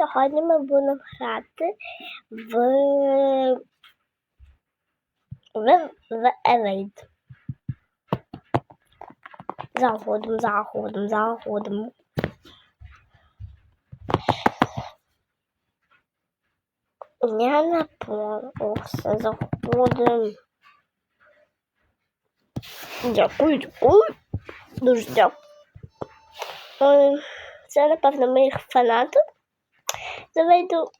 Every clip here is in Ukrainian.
Сьогодні ми будемо грати в, в, в Evade. Заходимо, заходимо, заходимо. Я. Ох, все заходимо. Дякую, дякую. Дуже дякую. Це, напевно, моїх фанатів. Заведу.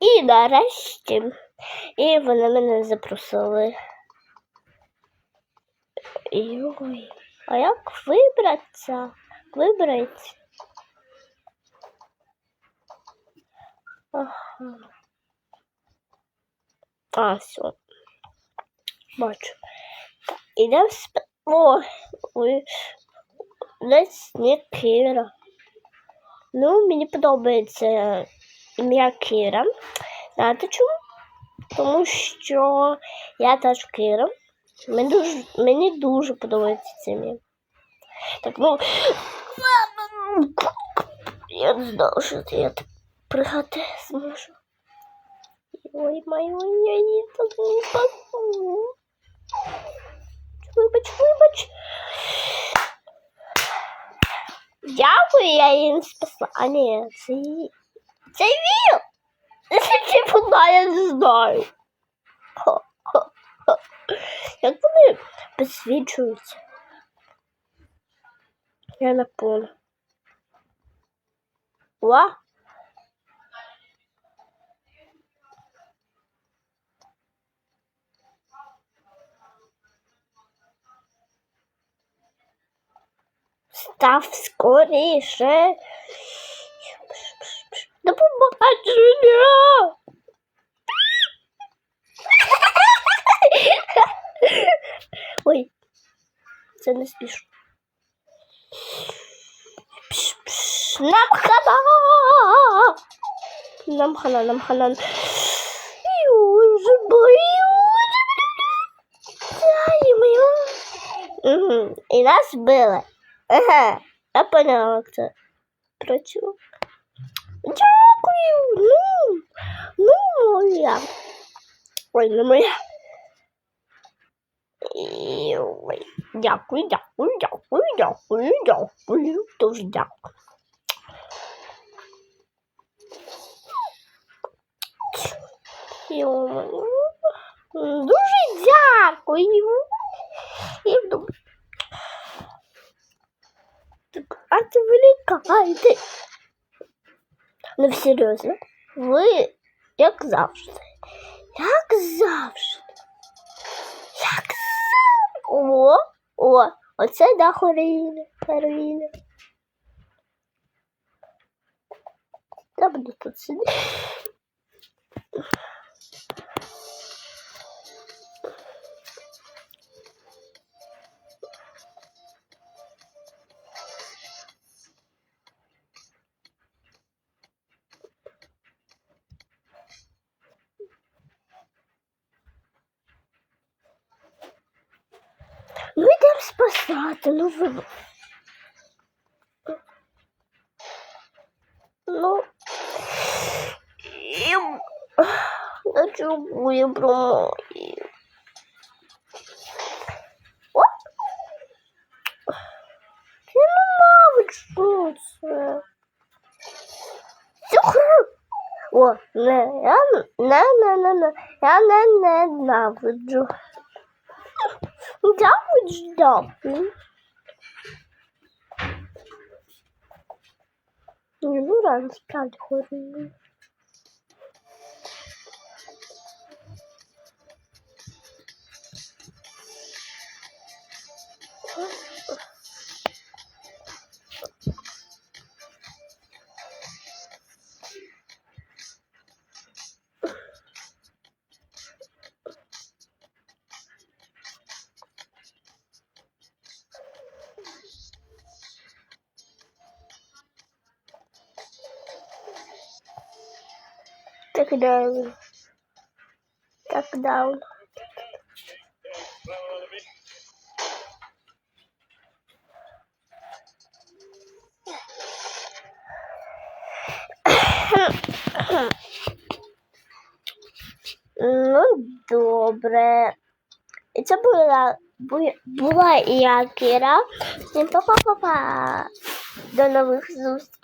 І нарешті. І вони мене запросили. Йой. А як вибратися? Вибрати? Ага. А, все. Бачу. Ідемо сп... О, ой. Десь не Кіра. Ну, мені подобається ім'я Кіра. Знаєте чому? Тому що я теж Кіра. Мені дуже, мені дуже подобається це ім'я. Так, ну. Я не знала, що я так пригати зможу. Ой, моя, я її так не спасу. Вибач, вибач. Дякую, я її спасла. А ні, це. Це він! Це вона, я не знаю. Ха-ха-ха. Як вони підсвічуються? Я на поле. Ва? Став скоріше. До. Ой, це не. Пш-пш, Нам хана! Нам хана, нам хана. І нас били. Ага, я поняла, як це працює. Дякую. Ну, ну, моя. Ой, не моя. Ой, дякую, дякую, дякую, дякую, дякую. Дуже дякую. Дуже дякую. А це вилікайте. Ну, серйозно, ви, як завжди, як завжди, як завжди. О, о, оце да Хоріна, Хоріна. Я буду тут сидіти. Ну йдемо спасати, ну ви. Ну. І... На чому я промою? О! Я ненавиджу це. Цю О, не, я не, не, не, не, я не ненавиджу. Дякую, дякую. Ні, ну рано так далі. Так далі. Ну, добре. І це була була Якіра. Всім па-па-па-па. До нових зустрічей.